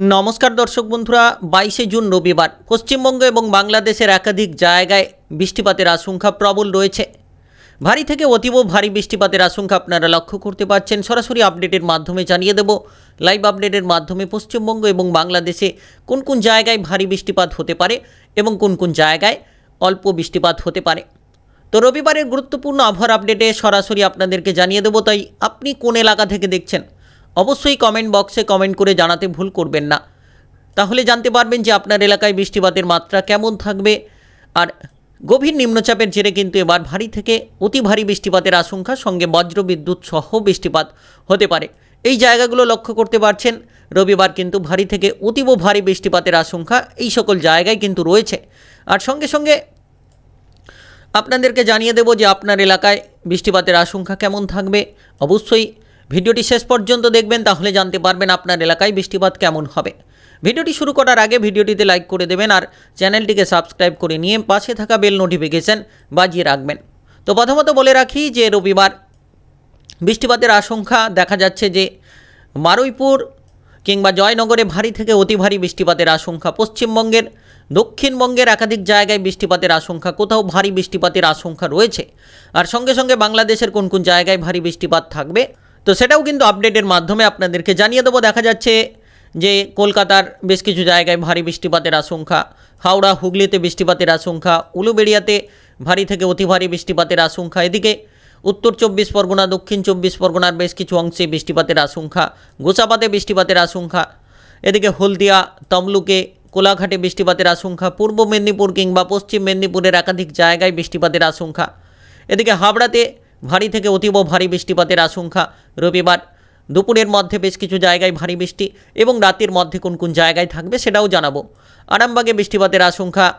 নমস্কার দর্শক বন্ধুরা, বাইশে জুন রবিবার। পশ্চিমবঙ্গ এবং বাংলাদেশের একাধিক জায়গায় বৃষ্টিপাতের আশঙ্কা প্রবল রয়েছে। ভারী থেকে অতীব ভারী বৃষ্টিপাতের আশঙ্কা আপনারা লক্ষ্য করতে পারছেন। সরাসরি আপডেটের মাধ্যমে জানিয়ে দেব, লাইভ আপডেটের মাধ্যমে পশ্চিমবঙ্গ এবং বাংলাদেশে কোন কোন জায়গায় ভারী বৃষ্টিপাত হতে পারে এবং কোন কোন জায়গায় অল্প বৃষ্টিপাত হতে পারে। তো রবিবারের গুরুত্বপূর্ণ আবহাওয়ার আপডেটে সরাসরি আপনাদেরকে জানিয়ে দেবো, তাই আপনি কোন এলাকা থেকে দেখছেন? অবশ্যই কমেন্ট বক্সে কমেন্ট করে জানাতে ভুল করবেন না। তাহলে জানতে পারবেন যে আপনার এলাকায় বৃষ্টিপাতের মাত্রা কেমন থাকবে। আর গভীর নিম্নচাপের জেরে কিন্তু এবার ভারী থেকে অতি ভারী বৃষ্টিপাতের আশঙ্কা, সঙ্গে বজ্রবিদ্যুৎ সহ বৃষ্টিপাত হতে পারে। এই জায়গাগুলো লক্ষ্য করতে পারছেন, রবিবার কিন্তু ভারী থেকে অতীব ভারী বৃষ্টিপাতের আশঙ্কা এই সকল জায়গায় কিন্তু রয়েছে। আর সঙ্গে সঙ্গে আপনাদেরকে জানিয়ে দেব যে আপনার এলাকায় বৃষ্টিপাতের আশঙ্কা কেমন থাকবে। অবশ্যই ভিডিওটি শেষ পর্যন্ত দেখবেন, তাহলে জানতে পারবেন আপনার এলাকায় বৃষ্টিপাত কেমন হবে। ভিডিওটি শুরু করার আগে ভিডিওটিতে লাইক করে দেবেন আর চ্যানেলটিকে সাবস্ক্রাইব করে নিয়ে পাশে থাকা বেল নোটিফিকেশান বাজিয়ে রাখবেন। তো প্রথমত বলে রাখি যে রবিবার বৃষ্টিপাতের আশঙ্কা দেখা যাচ্ছে যে মারুইপুর কিংবা জয়নগরে ভারী থেকে অতি ভারী বৃষ্টিপাতের আশঙ্কা। পশ্চিমবঙ্গের, দক্ষিণবঙ্গের একাধিক জায়গায় বৃষ্টিপাতের আশঙ্কা, কোথাও ভারী বৃষ্টিপাতের আশঙ্কা রয়েছে। আর সঙ্গে সঙ্গে বাংলাদেশের কোন কোন জায়গায় ভারী বৃষ্টিপাত থাকবে তো সেটাও কিন্তু আপডেটের মাধ্যমে আপনাদেরকে জানিয়ে দেবো। দেখা যাচ্ছে যে কলকাতার বেশ কিছু জায়গায় ভারী বৃষ্টিপাতের আশঙ্কা, হাওড়া, হুগলিতে বৃষ্টিপাতের আশঙ্কা, উলুবেড়িয়াতে ভারী থেকে অতি ভারী বৃষ্টিপাতের আশঙ্কা। এদিকে উত্তর চব্বিশ পরগনা, দক্ষিণ চব্বিশ পরগনার বেশ কিছু অংশে বৃষ্টিপাতের আশঙ্কা গোসাপাতে বৃষ্টিপাতের আশঙ্কা। এদিকে হলদিয়া, তমলুকে, কোলাঘাটে বৃষ্টিপাতের আশঙ্কা, পূর্ব মেদিনীপুর কিংবা পশ্চিম মেদিনীপুরের একাধিক জায়গায় বৃষ্টিপাতের আশঙ্কা। এদিকে হাবড়াতে ভারী থেকে অতীব ভারী বৃষ্টিপাতের আশঙ্কা। রবিবার দুপুরের মধ্যে বেশ কিছু জায়গায় ভারী বৃষ্টি এবং রাতের মধ্যে কোন কোন জায়গায় থাকবে সেটাও জানাব। আরামবাগে বৃষ্টিপাতের আশঙ্কা।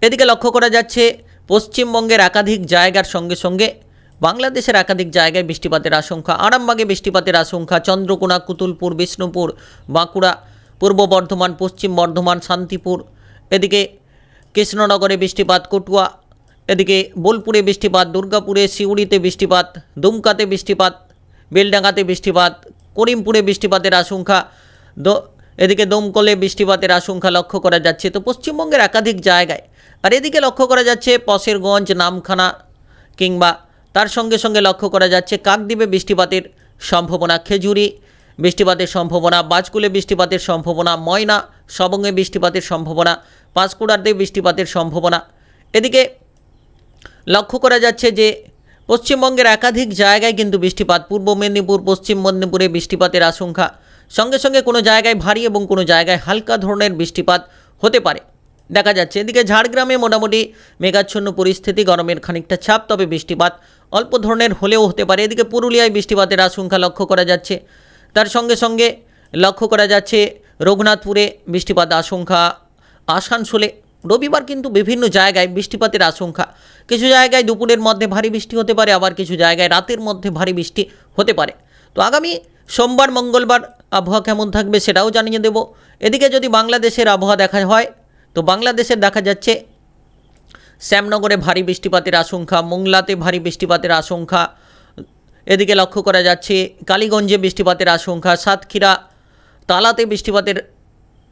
এদিকে লক্ষ্য করা যাচ্ছে, পশ্চিমবঙ্গের একাধিক জায়গার সঙ্গে সঙ্গে বাংলাদেশের একাধিক জায়গায় বৃষ্টিপাতের আশঙ্কা। আরামবাগে বৃষ্টিপাতের আশঙ্কা, চন্দ্রকোনা, কুতুলপুর, বিষ্ণুপুর, বাঁকুড়া, পূর্ব বর্ধমান, পশ্চিম বর্ধমান, শান্তিপুর। এদিকে কৃষ্ণনগরে বৃষ্টিপাত, কটুয়া এদিকে বোলপুরে বৃষ্টিপাত, দুর্গাপুরে সিউড়িতে বৃষ্টিপাত, দুমকাতে বৃষ্টিপাত, বেলডাঙ্গাতে বৃষ্টিপাত, করিমপুরে বৃষ্টিপাতের আশঙ্কা। এদিকে দমকলে বৃষ্টিপাতের আশঙ্কা লক্ষ্য করা যাচ্ছে তো পশ্চিমবঙ্গের একাধিক জায়গায়। আর এদিকে লক্ষ্য করা যাচ্ছে পশেরগঞ্জ নামখানা কিংবা তার সঙ্গে সঙ্গে লক্ষ্য করা যাচ্ছে কাকদ্বীপে বৃষ্টিপাতের সম্ভাবনা, খেজুরি বৃষ্টিপাতের সম্ভাবনা, বাজকুলে বৃষ্টিপাতের সম্ভাবনা, ময়না, সবঙ্গে বৃষ্টিপাতের সম্ভাবনা, পাঁশকুড়াতে বৃষ্টিপাতের সম্ভাবনা। এদিকে লক্ষ্য করা যাচ্ছে যে পশ্চিমবঙ্গের একাধিক জায়গায় কিন্তু বৃষ্টিপাত, পূর্ব মেদিনীপুর, পশ্চিম মেদিনীপুরে বৃষ্টিপাতের আশঙ্কা। সঙ্গে সঙ্গে কোনো জায়গায় ভারী এবং কোনো জায়গায় হালকা ধরনের বৃষ্টিপাত হতে পারে। দেখা যাচ্ছে এদিকে ঝাড়গ্রামে মোটামুটি মেঘাচ্ছন্ন পরিস্থিতি, গরমের খানিকটা ছাপ তবে বৃষ্টিপাত অল্প ধরনের হলেও হতে পারে। এদিকে পুরুলিয়ায় বৃষ্টিপাতের আশঙ্কা লক্ষ্য করা যাচ্ছে। তার সঙ্গে সঙ্গে লক্ষ্য করা যাচ্ছে রঘুনাথপুরে বৃষ্টিপাত আশঙ্কা, আসানসোলে রবিবার কিন্তু বিভিন্ন জায়গায় বৃষ্টিপাতের আশঙ্কা। কিছু জায়গায় দুপুরের মধ্যে ভারী বৃষ্টি হতে পারে, আবার কিছু জায়গায় রাতের মধ্যে ভারী বৃষ্টি হতে পারে। তো আগামী সোমবার, মঙ্গলবার আবহাওয়া কেমন থাকবে সেটাও জানিয়ে দেব। এদিকে যদি বাংলাদেশের আবহাওয়া দেখা হয়, তো বাংলাদেশের দেখা যাচ্ছে, শ্যামনগরে ভারী বৃষ্টিপাতের আশঙ্কা, মোংলাতে ভারী বৃষ্টিপাতের আশঙ্কা। এদিকে লক্ষ্য করা যাচ্ছে, কালীগঞ্জে বৃষ্টিপাতের আশঙ্কা, সাতক্ষীরা, তালাতে বৃষ্টিপাতের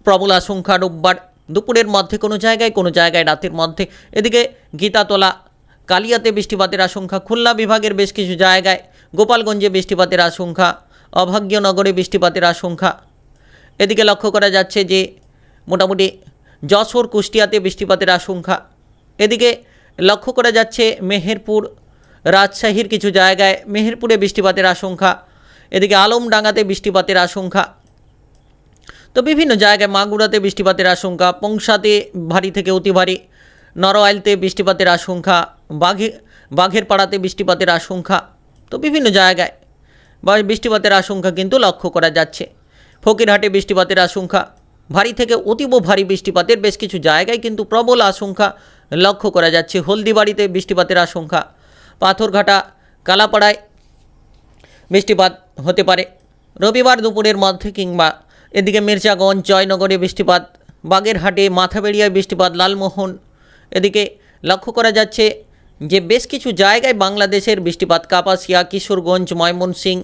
প্রবল আশঙ্কা রোববার। দুপুরের মধ্যে কোনো জায়গায় কোনো জায়গায় রাতের মধ্যে। এদিকে গীতাতলা, কালিয়াতে বৃষ্টিপাতের আশঙ্কা, খুলনা বিভাগের বেশ কিছু জায়গায়, গোপালগঞ্জে বৃষ্টিপাতের আশঙ্কা, অভাগ্যনগরে বৃষ্টিপাতের আশঙ্কা। এদিকে লক্ষ্য করা যাচ্ছে যে, মোটামুটি যশোর, কুষ্টিয়াতে বৃষ্টিপাতের আশঙ্কা। এদিকে লক্ষ্য করা যাচ্ছে মেহেরপুর, রাজশাহীর কিছু জায়গায় মেহেরপুরে বৃষ্টিপাতের আশঙ্কা। এদিকে আলমডাঙ্গাতে বৃষ্টিপাতের আশঙ্কা। তো বিভিন্ন জায়গায় মাগুড়াতে বৃষ্টিপাতের আশঙ্কা, পংসাতে ভারী থেকে অতি ভারী, নরওয়াইলতে বৃষ্টিপাতের আশঙ্কা, বাঘে বাঘের পাড়াতে বৃষ্টিপাতের আশঙ্কা। তো বিভিন্ন জায়গায় বা বৃষ্টিপাতের আশঙ্কা কিন্তু লক্ষ্য করা যাচ্ছে। ফকিরহাটে বৃষ্টিপাতের আশঙ্কা, ভারী থেকে অতীব ভারী বৃষ্টিপাতের বেশ কিছু জায়গায় কিন্তু প্রবল আশঙ্কা লক্ষ্য করা যাচ্ছে। হলদিবাড়িতে বৃষ্টিপাতের আশঙ্কা, পাথরঘাটা, কালাপাড়ায় বৃষ্টিপাত হতে পারে। রবিবার দুপুরের মধ্যে কিংবা এদিকে মির্জাগঞ্জ, জয়নগরে বৃষ্টিপাত, বাগেরহাটে মাথাবেড়িয়ায় বৃষ্টিপাত, লালমোহন। এদিকে লক্ষ্য করা যাচ্ছে যে বেশ কিছু জায়গায় বাংলাদেশের বৃষ্টিপাত, কাপাসিয়া, কিশোরগঞ্জ ময়মনসিং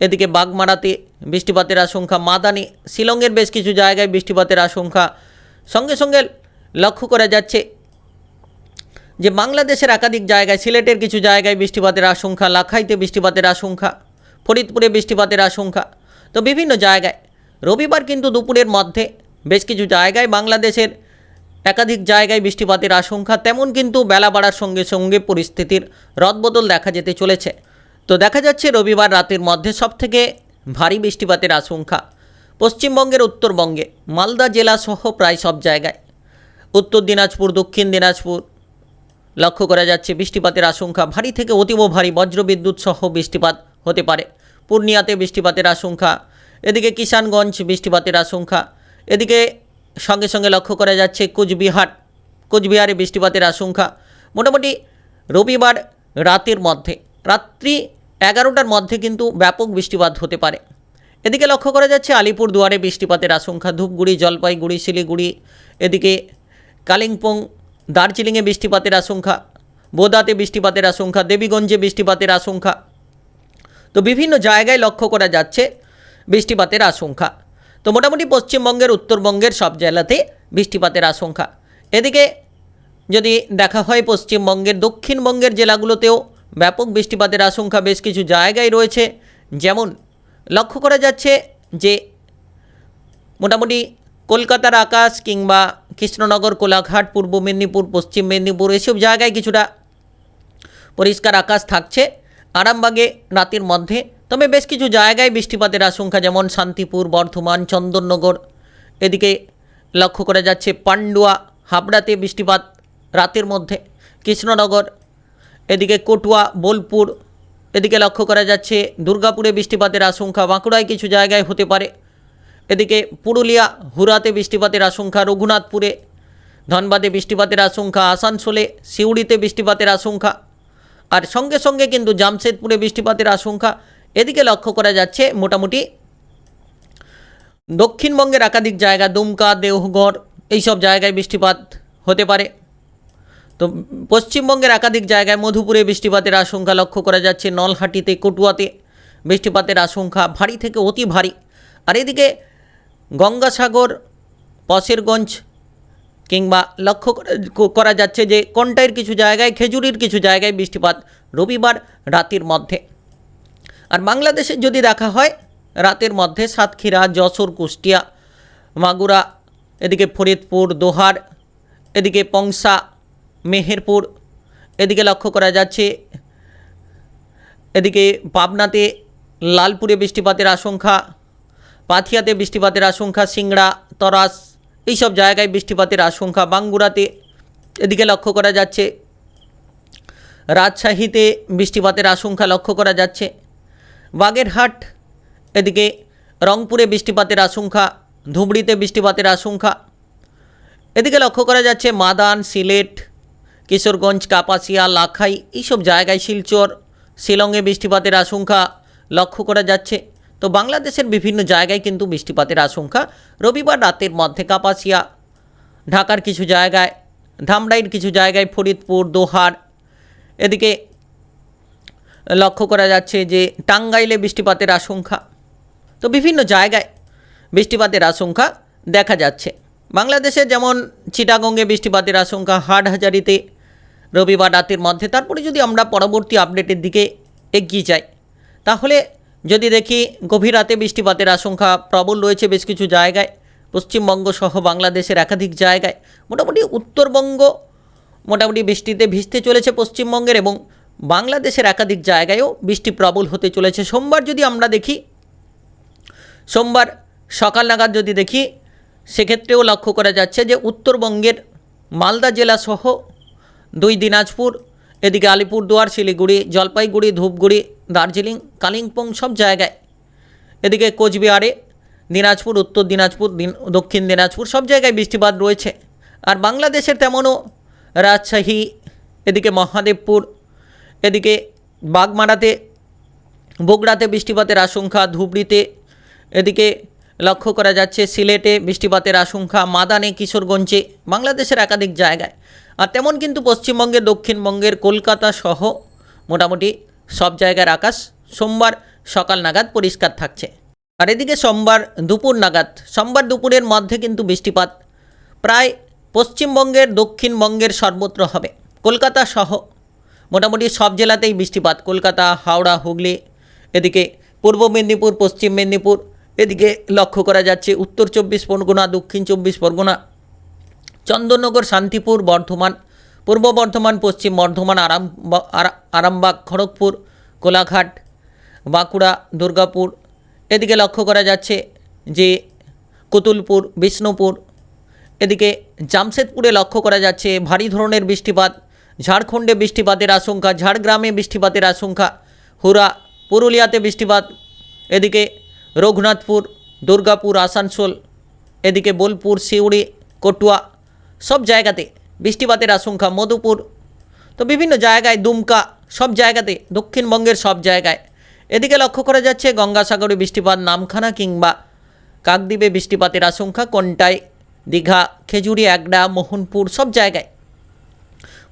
এদিকে বাগমারাতে বৃষ্টিপাতের আশঙ্কা, মাদানি, শিলংয়ের বেশ কিছু জায়গায় বৃষ্টিপাতের আশঙ্কা। সঙ্গে সঙ্গে লক্ষ্য করা যাচ্ছে যে বাংলাদেশের একাধিক জায়গায়, সিলেটের কিছু জায়গায় বৃষ্টিপাতের আশঙ্কা, লাখাইতে বৃষ্টিপাতের আশঙ্কা, ফরিদপুরে বৃষ্টিপাতের আশঙ্কা। তো বিভিন্ন জায়গায় রবিবার কিন্তু দুপুরের মধ্যে বেশ কিছু জায়গায় বাংলাদেশের একাধিক জায়গায় বৃষ্টিপাতের আশঙ্কা, তেমন কিন্তু বেলা বাড়ার সঙ্গে সঙ্গে পরিস্থিতির রদবদল দেখা যেতে চলেছে। তো দেখা যাচ্ছে রবিবার রাতের মধ্যে সবথেকে ভারী বৃষ্টিপাতের আশঙ্কা পশ্চিমবঙ্গের উত্তরবঙ্গে। মালদা জেলা সহ প্রায় সব জায়গায়। উত্তর দিনাজপুর, দক্ষিণ দিনাজপুর লক্ষ্য করা যাচ্ছে বৃষ্টিপাতের আশঙ্কা। ভারী থেকে অতীব ভারী বজ্রবিদ্যুৎ সহ বৃষ্টিপাত হতে পারে। পূর্ণিয়াতে বৃষ্টিপাতের আশঙ্কা এদিকে কিষানগঞ্জ বৃষ্টিপাতের আশঙ্কা, এদিকে সঙ্গে সঙ্গে লক্ষ্য করা যাচ্ছে কোচবিহার, কোচবিহারে বৃষ্টিপাতের আশঙ্কা। মোটামুটি রবিবার রাতের মধ্যে, রাত্রি এগারোটার মধ্যে কিন্তু ব্যাপক বৃষ্টিপাত হতে পারে। এদিকে লক্ষ্য করা যাচ্ছে আলিপুর দুয়ারে বৃষ্টিপাতের আশঙ্কা, ধূপগুড়ি, জলপাইগুড়ি, শিলিগুড়ি, এদিকে কালিম্পং, দার্জিলিংয়ে বৃষ্টিপাতের আশঙ্কা, বোদাতে বৃষ্টিপাতের আশঙ্কা, দেবীগঞ্জে বৃষ্টিপাতের আশঙ্কা। তো বিভিন্ন জায়গায় লক্ষ্য করা যাচ্ছে বৃষ্টিপাতের আশঙ্কা। তো মোটামুটি পশ্চিমবঙ্গের, উত্তরবঙ্গের সব জেলাতে বৃষ্টিপাতের আশঙ্কা। এদিকে যদি দেখা হয় পশ্চিমবঙ্গের, দক্ষিণবঙ্গের জেলাগুলোতেও ব্যাপক বৃষ্টিপাতের আশঙ্কা বেশ কিছু জায়গায় রয়েছে। যেমন, লক্ষ্য করা যাচ্ছে যে মোটামুটি কলকাতার আকাশ কিংবা কৃষ্ণনগর, কোলাঘাট, পূর্ব মেদিনীপুর, পশ্চিম মেদিনীপুর, এসব জায়গায় কিছুটা পরিষ্কার আকাশ থাকছে। আরামবাগে রাতের মধ্যে, তবে বেশ কিছু জায়গায় বৃষ্টিপাতের আশঙ্কা, যেমন শান্তিপুর, বর্ধমান, চন্দননগর। এদিকে লক্ষ্য করা যাচ্ছে পান্ডুয়া, হাবড়াতে বৃষ্টিপাত রাতের মধ্যে, কৃষ্ণনগর, এদিকে কটুয়া, বোলপুর, এদিকে লক্ষ্য করা যাচ্ছে দুর্গাপুরে বৃষ্টিপাতের আশঙ্কা, বাঁকুড়ায় কিছু জায়গায় হতে পারে। এদিকে পুরুলিয়া, হুরাতে বৃষ্টিপাতের আশঙ্কা, রঘুনাথপুরে ধনবাদে বৃষ্টিপাতের আশঙ্কা, আসানসোলে, সিউড়িতে বৃষ্টিপাতের আশঙ্কা। আর সঙ্গে সঙ্গে কিন্তু জামশেদপুরে বৃষ্টিপাতের আশঙ্কা। এদিকে লক্ষ্য করা যাচ্ছে মোটামুটি দক্ষিণবঙ্গের একাধিক জায়গা, দুমকা, দেওঘর, এইসব জায়গায় বৃষ্টিপাত হতে পারে। তো পশ্চিমবঙ্গের একাধিক জায়গায় মধুপুরে বৃষ্টিপাতের আশঙ্কা লক্ষ্য করা যাচ্ছে, নলহাটিতে, কটুয়াতে বৃষ্টিপাতের আশঙ্কা ভারী থেকে অতি ভারী। আর এদিকে গঙ্গাসাগর, পশেরগঞ্জ কিংবা লক্ষ্য করা- যাচ্ছে যে কন্টাইয়ের কিছু জায়গায়, খেজুরির কিছু জায়গায় বৃষ্টিপাত রবিবার রাতের মধ্যে। আর বাংলাদেশে যদি দেখা হয়, রাতের মধ্যে সাতক্ষীরা, যশোর, কুষ্টিয়া, মাগুরা, এদিকে ফরিদপুর, দোহার, এদিকে পংসা, মেহেরপুর, এদিকে লক্ষ্য করা যাচ্ছে, এদিকে পাবনাতে লালপুরে বৃষ্টিপাতের আশঙ্কা, পাথিয়াতে বৃষ্টিপাতের আশঙ্কা, সিংড়া, তরাস এইসব জায়গায় বৃষ্টিপাতের আশঙ্কা বাঙ্গুরাতে। এদিকে লক্ষ্য করা যাচ্ছে, রাজশাহীতে বৃষ্টিপাতের আশঙ্কা লক্ষ্য করা যাচ্ছে। বাগেরহাট, এদিকে রংপুরে বৃষ্টিপাতের আশঙ্কা, ধুবড়িতে বৃষ্টিপাতের আশঙ্কা। এদিকে লক্ষ্য করা যাচ্ছে, মাদান, সিলেট, কিশোরগঞ্জ, কাপাসিয়া, লাখাই, এইসব জায়গায় শিলচর, শিলংয়ে বৃষ্টিপাতের আশঙ্কা লক্ষ্য করা যাচ্ছে। তো বাংলাদেশের বিভিন্ন জায়গায় কিন্তু বৃষ্টিপাতের আশঙ্কা। রবিবার রাতের মধ্যে কাপাসিয়া, ঢাকার কিছু জায়গায়, ধামরাইয়ের কিছু জায়গায় ফরিদপুর, দোহার, এদিকে লক্ষ্য করা যাচ্ছে যে টাঙ্গাইলে বৃষ্টিপাতের আশঙ্কা। তো বিভিন্ন জায়গায় বৃষ্টিপাতের আশঙ্কা দেখা যাচ্ছে। বাংলাদেশে যেমন চিটাগঙ্গে বৃষ্টিপাতের আশঙ্কা হাটহাজারিতে রবিবার রাতের মধ্যে। তারপরে যদি আমরা পরবর্তী আপডেটের দিকে এগিয়ে যাই, তাহলে যদি দেখি গভীর রাতে বৃষ্টিপাতের আশঙ্কা প্রবল রয়েছে বেশ কিছু জায়গায়, পশ্চিমবঙ্গ সহ বাংলাদেশের একাধিক জায়গায়, মোটামুটি উত্তরবঙ্গ মোটামুটি বৃষ্টিতে ভিজতে চলেছে পশ্চিমবঙ্গের এবং বাংলাদেশের একাধিক জায়গায়ও বৃষ্টি প্রবল হতে চলেছে। সোমবার যদি আমরা দেখি, সোমবার সকাল নাগাদ যদি দেখি, সেক্ষেত্রেও লক্ষ্য করা যাচ্ছে যে উত্তরবঙ্গের মালদা জেলা সহ দুই দিনাজপুর, এদিকে আলিপুরদুয়ার, শিলিগুড়ি, জলপাইগুড়ি, ধূপগুড়ি দার্জিলিং, কালিম্পং সব জায়গায়। এদিকে কোচবিহারে দিনাজপুর, উত্তর দিনাজপুর, দিন, দক্ষিণ দিনাজপুর সব জায়গায় বৃষ্টিপাত রয়েছে। আর বাংলাদেশের তেমনও রাজশাহী, এদিকে মহাদেবপুর, এদিকে বাগমারাতে, বগুড়াতে বৃষ্টিপাতের আশঙ্কা, ধুবড়িতে, এদিকে লক্ষ্য করা যাচ্ছে সিলেটে বৃষ্টিপাতের আশঙ্কা, মাদানে, কিশোরগঞ্জে, বাংলাদেশের একাধিক জায়গায়। আর তেমন কিন্তু পশ্চিমবঙ্গের, দক্ষিণবঙ্গের, কলকাতা সহ মোটামুটি সব জায়গার আকাশ সোমবার সকাল নাগাদ পরিষ্কার থাকছে। আর এদিকে সোমবার দুপুর নাগাদ, সোমবার দুপুরের মধ্যে কিন্তু বৃষ্টিপাত। প্রায় পশ্চিমবঙ্গের, দক্ষিণবঙ্গের সর্বত্র হবে। কলকাতা সহ মোটামুটি সব জেলাতেই বৃষ্টিপাত। কলকাতা, হাওড়া, হুগলি, এদিকে পূর্ব মেদিনীপুর, পশ্চিম মেদিনীপুর, এদিকে লক্ষ্য করা যাচ্ছে উত্তর চব্বিশ পরগনা, দক্ষিণ চব্বিশ পরগনা, চন্দননগর, শান্তিপুর, বর্ধমান পূর্ব বর্ধমান, পশ্চিম বর্ধমান, আরাম আরামবাগ, খড়গপুর, কোলাঘাট, বাঁকুড়া, দুর্গাপুর। এদিকে লক্ষ্য করা যাচ্ছে যে কুতুলপুর, বিষ্ণুপুর। এদিকে জামশেদপুরে লক্ষ্য করা যাচ্ছে ভারী ধরনের বৃষ্টিপাত, ঝাড়খণ্ডে বৃষ্টিপাতের আশঙ্কা, ঝাড়গ্রামে বৃষ্টিপাতের আশঙ্কা, হুরা, পুরুলিয়াতে বৃষ্টিপাত। এদিকে রঘুনাথপুর, দুর্গাপুর, আসানসোল। এদিকে বোলপুর, সিউড়ি, কটুয়া, সব জায়গাতে বৃষ্টিপাতের আশঙ্কা, মধুপুর। তো বিভিন্ন জায়গায় দুমকা, সব জায়গাতে, দক্ষিণবঙ্গের সব জায়গায়। এদিকে লক্ষ্য করা যাচ্ছে গঙ্গাসাগরে বৃষ্টিপাত, নামখানা কিংবা কাকদ্বীপে বৃষ্টিপাতের আশঙ্কা কোনটায় দীঘা, খেজুরি একডা মোহনপুর, সব জায়গায়।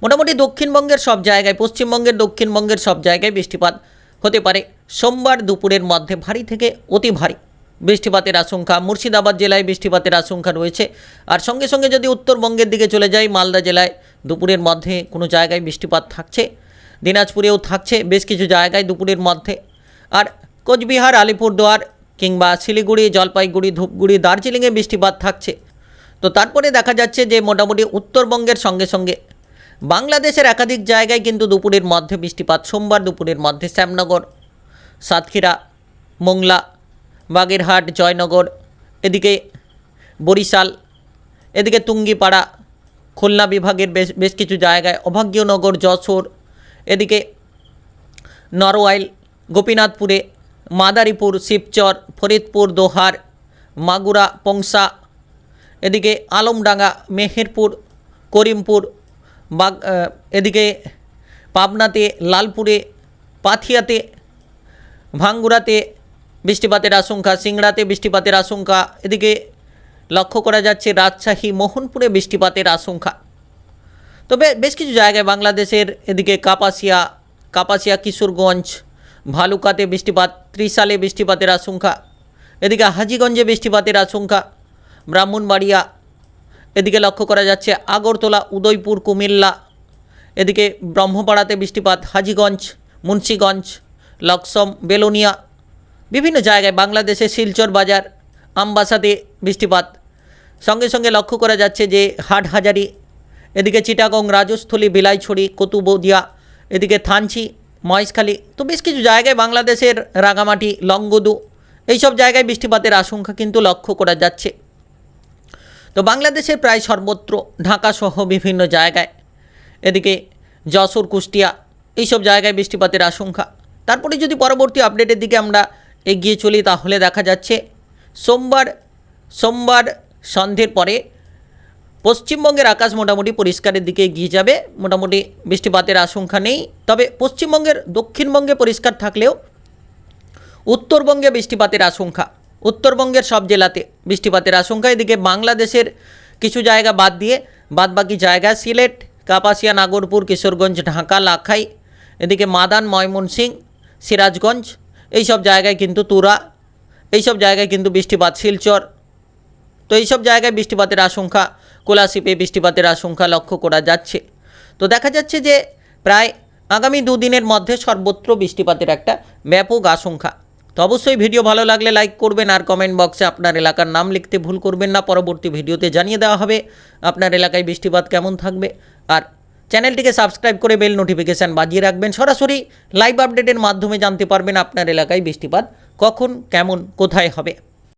মোটামুটি দক্ষিণবঙ্গের সব জায়গায়, পশ্চিমবঙ্গের দক্ষিণবঙ্গের সব জায়গায় বৃষ্টিপাত হতে পারে। সোমবার দুপুরের মধ্যে ভারী থেকে অতি ভারী। বৃষ্টিপাতের আশঙ্কা, মুর্শিদাবাদ জেলায় বৃষ্টিপাতের আশঙ্কা রয়েছে। আর সঙ্গে সঙ্গে যদি উত্তরবঙ্গের দিকে চলে যাই, মালদা জেলায় দুপুরের মধ্যে কোনো জায়গায় বৃষ্টিপাত থাকছে, দিনাজপুরেও থাকছে বেশ কিছু জায়গায় দুপুরের মধ্যে। আর কোচবিহার, আলিপুরদুয়ার কিংবা শিলিগুড়ি, জলপাইগুড়ি, ধূপগুড়ি, দার্জিলিংয়ে বৃষ্টিপাত থাকছে। তো তারপরে দেখা যাচ্ছে যে মোটামুটি উত্তরবঙ্গের সঙ্গে সঙ্গে বাংলাদেশের একাধিক জায়গায় কিন্তু দুপুরের মধ্যে বৃষ্টিপাত, সোমবার দুপুরের মধ্যে শ্যামনগর, সাতক্ষীরা, মোংলা বাগেরহাট, জয়নগর, এদিকে বরিশাল, এদিকে তুঙ্গিপাড়া, খুলনা বিভাগের বেশ বেশ কিছু জায়গায় অভাগ্যনগর, যশোর, এদিকে নরওয়াইল, গোপীনাথপুরে, মাদারীপুর, শিবচর, ফরিদপুর, দোহার, মাগুরা, পংসা, এদিকে আলমডাঙ্গা, মেহেরপুর, করিমপুর, বাগ এদিকে পাবনাতে, লালপুরে, পাথিয়াতে, ভাঙ্গুরাতে বৃষ্টিপাতের আশঙ্কা, সিংড়াতে বৃষ্টিপাতের আশঙ্কা, এদিকে লক্ষ্য করা যাচ্ছে রাজশাহী, মোহনপুরে বৃষ্টিপাতের আশঙ্কা। তবে বেশ কিছু জায়গায় বাংলাদেশের এদিকে কাপাসিয়া কাপাসিয়া, কিশোরগঞ্জ, ভালুকাতে বৃষ্টিপাত, ত্রিশালে বৃষ্টিপাতের আশঙ্কা, এদিকে হাজিগঞ্জে বৃষ্টিপাতের আশঙ্কা, ব্রাহ্মণবাড়িয়া, এদিকে লক্ষ্য করা যাচ্ছে আগরতলা, উদয়পুর, কুমিল্লা, এদিকে ব্রহ্মপাড়াতে বৃষ্টিপাত, হাজিগঞ্জ, মুন্সীগঞ্জ, লক্সম, বেলোনিয়া বিভিন্ন জায়গায় বাংলাদেশের শিলচর বাজার, আমবাসাতে বৃষ্টিপাত। সঙ্গে সঙ্গে লক্ষ্য করা যাচ্ছে যে হাটহাজারি, এদিকে চিটাগং, রাজস্থলী, বিলাইছড়ি, কতুবদিয়া, এদিকে থানচি, মহেশখালী, তো বেশ কিছু জায়গায় বাংলাদেশের রাঙামাটি, লংগদু, এইসব জায়গায় বৃষ্টিপাতের আশঙ্কা কিন্তু লক্ষ্য করা যাচ্ছে। তো বাংলাদেশের প্রায় সর্বত্র ঢাকাসহ বিভিন্ন জায়গায়, এদিকে যশোর, কুষ্টিয়া, এইসব জায়গায় বৃষ্টিপাতের আশঙ্কা। তারপরে যদি পরবর্তী আপডেটের দিকে আমরা এগিয়ে চলি তাহলে দেখা যাচ্ছে সোমবার সোমবার সন্ধ্যের পরে পশ্চিমবঙ্গের আকাশ মোটামুটি পরিষ্কারের দিকে এগিয়ে যাবে। মোটামুটি বৃষ্টিপাতের আশঙ্কা নেই। তবে পশ্চিমবঙ্গের দক্ষিণবঙ্গে পরিষ্কার থাকলেও উত্তরবঙ্গে বৃষ্টিপাতের আশঙ্কা। উত্তরবঙ্গের সব জেলাতে বৃষ্টিপাতের আশঙ্কা। এদিকে বাংলাদেশের কিছু জায়গা বাদ দিয়ে বাদবাকি জায়গা সিলেট, কাপাসিয়া, নাগরপুর, কিশোরগঞ্জ, ঢাকা, লাখাই, এদিকে মাদান ময়মনসিং সিরাজগঞ্জ এইসব জায়গায় কিন্তু তুরা, এইসব জায়গায় কিন্তু বৃষ্টিপাত শিলচর। তো এইসব জায়গায় বৃষ্টিপাতের আশঙ্কা, কোলাশিপে বৃষ্টিপাতের আশঙ্কা লক্ষ্য করা যাচ্ছে। তো দেখা যাচ্ছে যে প্রায় আগামী দুদিনের মধ্যে সর্বত্র বৃষ্টিপাতের একটা ব্যাপক আশঙ্কা। তো অবশ্যই ভিডিও ভালো লাগলে লাইক করবেন আর কমেন্ট বক্সে আপনার এলাকার নাম লিখতে ভুল করবেন না। পরবর্তী ভিডিওতে জানিয়ে দেওয়া হবে আপনার এলাকায় বৃষ্টিপাত কেমন থাকবে। আর চ্যানেলটিকে সাবস্ক্রাইব করে বেল নোটিফিকেশান বাজিয়ে রাখবেন। সরাসরি লাইভ আপডেটের মাধ্যমে জানতে পারবেন আপনার এলাকায় বৃষ্টিপাত কখন, কেমন, কোথায় হবে।